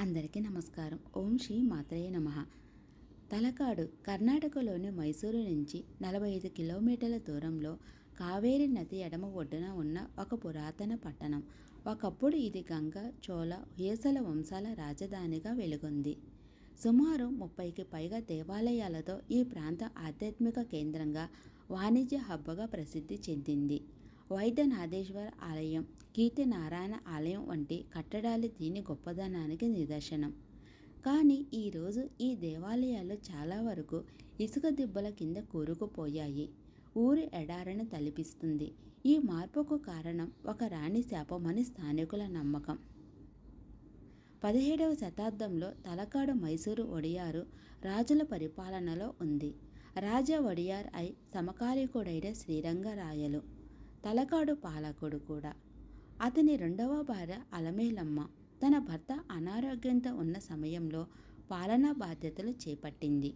అందరికీ నమస్కారం. ఓం శ్రీ మాత్రయ నమ. తలకాడు కర్ణాటకలోని మైసూరు నుంచి నలభై ఐదు కిలోమీటర్ల దూరంలో కావేరి నది ఎడమ ఒడ్డున ఉన్న ఒక పురాతన పట్టణం. ఒకప్పుడు ఇది గంగ చోళ హేసల వంశాల రాజధానిగా వెలుగొంది. సుమారు ముప్పైకి పైగా దేవాలయాలతో ఈ ప్రాంత ఆధ్యాత్మిక కేంద్రంగా వాణిజ్య హబ్బగా ప్రసిద్ధి చెందింది. వైద్యనాథేశ్వర ఆలయం కీర్తినారాయణ ఆలయం వంటి కట్టడాలు దీని గొప్పదనానికి నిదర్శనం. కానీ ఈరోజు ఈ దేవాలయాలు చాలా వరకు ఇసుక దిబ్బల కింద కూరుకుపోయాయి. ఊరి ఎడారిని తలిపిస్తుంది. ఈ మార్పుకు కారణం ఒక రాణి శాపమని స్థానికుల నమ్మకం. పదిహేడవ శతాబ్దంలో తలకాడు మైసూరు ఒడియారు రాజుల పరిపాలనలో ఉంది. రాజా ఒడియార్ ఐ సమకాలీకుడైన శ్రీరంగరాయలు. తలకాడు పాలకుడు కూడా. అతని రెండవ భార్య అలమేలమ్మ తన భర్త అనారోగ్యంతో ఉన్న సమయంలో పాలనా బాధ్యతలు చేపట్టింది.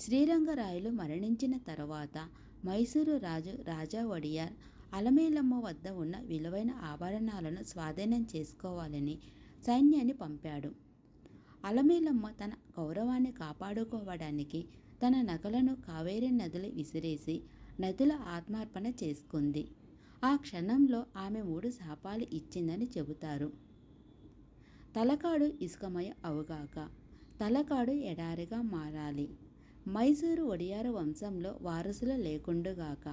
శ్రీరంగరాయలు మరణించిన తరువాత మైసూరు రాజు రాజా వడియార్ అలమేలమ్మ వద్ద ఉన్న విలువైన ఆభరణాలను స్వాధీనం చేసుకోవాలని సైన్యాన్ని పంపాడు. అలమేలమ్మ తన గౌరవాన్ని కాపాడుకోవడానికి తన నగలను కావేరీ నదులు విసిరేసి నదుల ఆత్మార్పణ చేసుకుంది. ఆ క్షణంలో ఆమె మూడు శాపాలు ఇచ్చిందని చెబుతారు. తలకాడు ఇసుకమయ అవుగాక తలకాడు ఎడారిగా మారాలి. మైసూరు ఒడియారు వంశంలో వారసులు లేకుండుగాక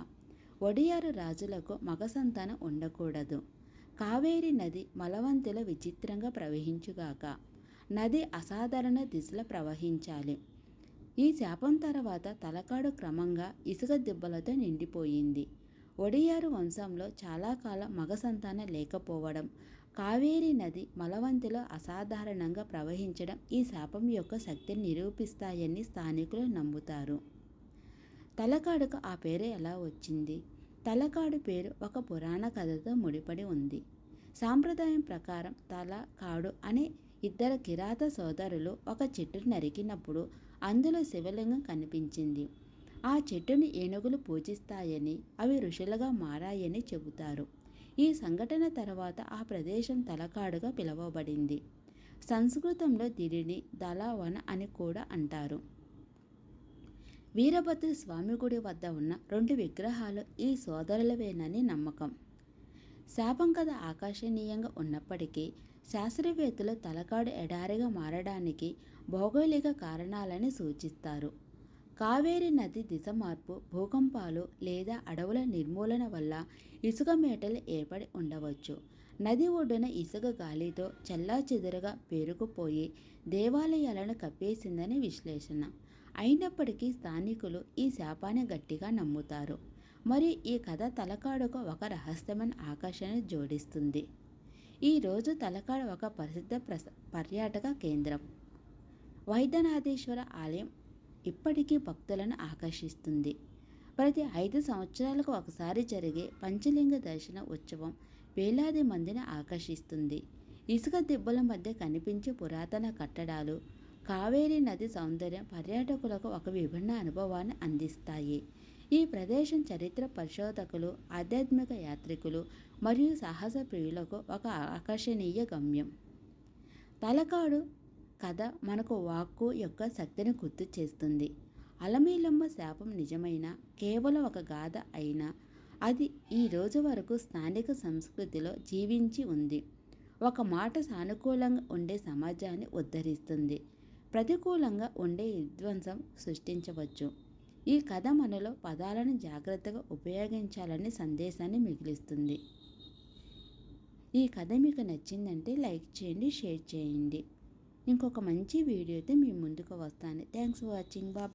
ఒడియారు రాజులకు మగ సంతానం ఉండకూడదు. కావేరి నది మలవంతుల విచిత్రంగా ప్రవహించుగాక నది అసాధారణ దిశలో ప్రవహించాలి. ఈ శాపం తర్వాత తలకాడు క్రమంగా ఇసుక దిబ్బలతో నిండిపోయింది. ఒడియారు వంశంలో చాలా కాలం మగ సంతానం లేకపోవడం కావేరీ నది మలవంతిలో అసాధారణంగా ప్రవహించడం ఈ శాపం యొక్క శక్తిని నిరూపిస్తాయని స్థానికులు నమ్ముతారు. తలకాడుకు ఆ పేరు ఎలా వచ్చింది? తలకాడు పేరు ఒక పురాణ కథతో ముడిపడి ఉంది. సాంప్రదాయం ప్రకారం తలకాడు అనే ఇద్దరు కిరాత సోదరులు ఒక చెట్టు నరికినప్పుడు అందులో శివలింగం కనిపించింది. ఆ చెట్టుని ఏనుగులు పూజిస్తాయని అవి ఋషులుగా మారాయని చెబుతారు. ఈ సంఘటన తర్వాత ఆ ప్రదేశం తలకాడుగా పిలువబడింది. సంస్కృతంలో దీనిని దళవన అని కూడా అంటారు. వీరభద్ర స్వామి గుడి వద్ద ఉన్న రెండు విగ్రహాలు ఈ సోదరులవేనని నమ్మకం. శాపం కథ ఆకర్షణీయంగా ఉన్నప్పటికీ శాస్త్రవేత్తలు తలకాడు ఎడారిగా మారడానికి భౌగోళిక కారణాలని సూచిస్తారు. కావేరీ నది దిశ మార్పు భూకంపాలు లేదా అడవుల నిర్మూలన వల్ల ఇసుక మేటలు ఏర్పడి ఉండవచ్చు. నది ఒడ్డున ఇసుక గాలితో చెల్లాచెదురుగా పేరుకుపోయి దేవాలయాలను కప్పేసిందని విశ్లేషణ. అయినప్పటికీ స్థానికులు ఈ శాపాన్ని గట్టిగా నమ్ముతారు. మరియు ఈ కథ తలకాడుకు ఒక రహస్యమైన ఆకర్షణ జోడిస్తుంది. ఈరోజు తలకాడు ఒక ప్రసిద్ధ ప్రస పర్యాటక కేంద్రం. వైద్యనాథేశ్వర ఆలయం ఇప్పటికీ భక్తులను ఆకర్షిస్తుంది. ప్రతి ఐదు సంవత్సరాలకు ఒకసారి జరిగే పంచలింగ దర్శన ఉత్సవం వేలాది మందిని ఆకర్షిస్తుంది. ఇసుక దిబ్బల మధ్య కనిపించే పురాతన కట్టడాలు కావేరీ నది సౌందర్యం పర్యాటకులకు ఒక విభిన్న అనుభవాన్ని అందిస్తాయి. ఈ ప్రదేశం చరిత్ర పరిశోధకులు ఆధ్యాత్మిక యాత్రికులు మరియు సాహస ప్రియులకు ఒక ఆకర్షణీయ గమ్యం. తలకాడు కథ మనకు వాక్కు యొక్క శక్తిని గుర్తు చేస్తుంది. అలమేలమ్మ శాపం నిజమైన కేవలం ఒక గాథ అయినా అది ఈ రోజు వరకు స్థానిక సంస్కృతిలో జీవించి ఉంది. ఒక మాట సానుకూలంగా ఉండే సమాజాన్ని ఉద్ధరిస్తుంది. ప్రతికూలంగా ఉండే విధ్వంసం సృష్టించవచ్చు. ఈ కథ మనలో పదాలను జాగ్రత్తగా ఉపయోగించాలని సందేశాన్ని మిగిలిస్తుంది. ఈ కథ మీకు నచ్చిందంటే లైక్ చేయండి షేర్ చేయండి. ఇంకొక మంచి వీడియోతో మీ ముందుకు వస్తాను. Thanks for watching Bob